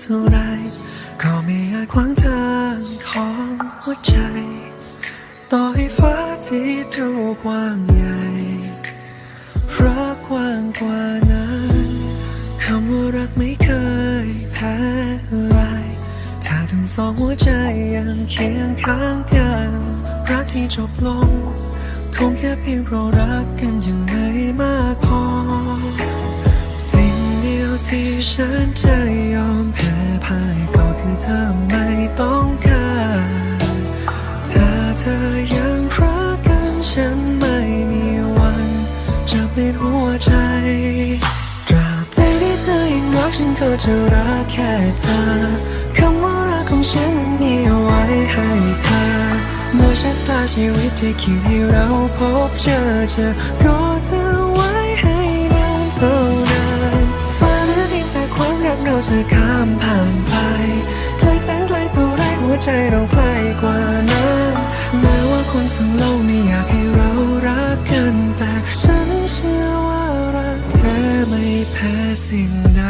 เท่าไรก็ไม่อาจขวางทางของหัวใจ ต่อให้ฟ้าที่ดูกว้างใหญ่รักกว้างกว่านั้นคำว่ารักไม่เคยแพ้อะไรถ้าทั้งสองหัวใจยังเคียงข้างกันรักที่จบลง คงแค่เพียงเพราะรักกันยังไม่มากพอ สิ่งเดียวที่ฉันจะยอม ลี่ยนหัวใจตราบใดที่เธอยังรักฉันก็จะรักแค่เธอคำว่ารักของฉันนั้นมีเอาไว้ให้เธอเมื่อชะตาชีวิตที่คิดให้เราพบเจอเจอรอเธอไว้ให้นานเท่านานฟ้าเลือที่จากความรักเราจะข้ามผ่านไปไกลแสนไกลเท่าไรหัวใจเราใกล้กว่านั้นแม้ว่าคนทั้งโลกไม่อยากให้เรา แพ้สิ่งใด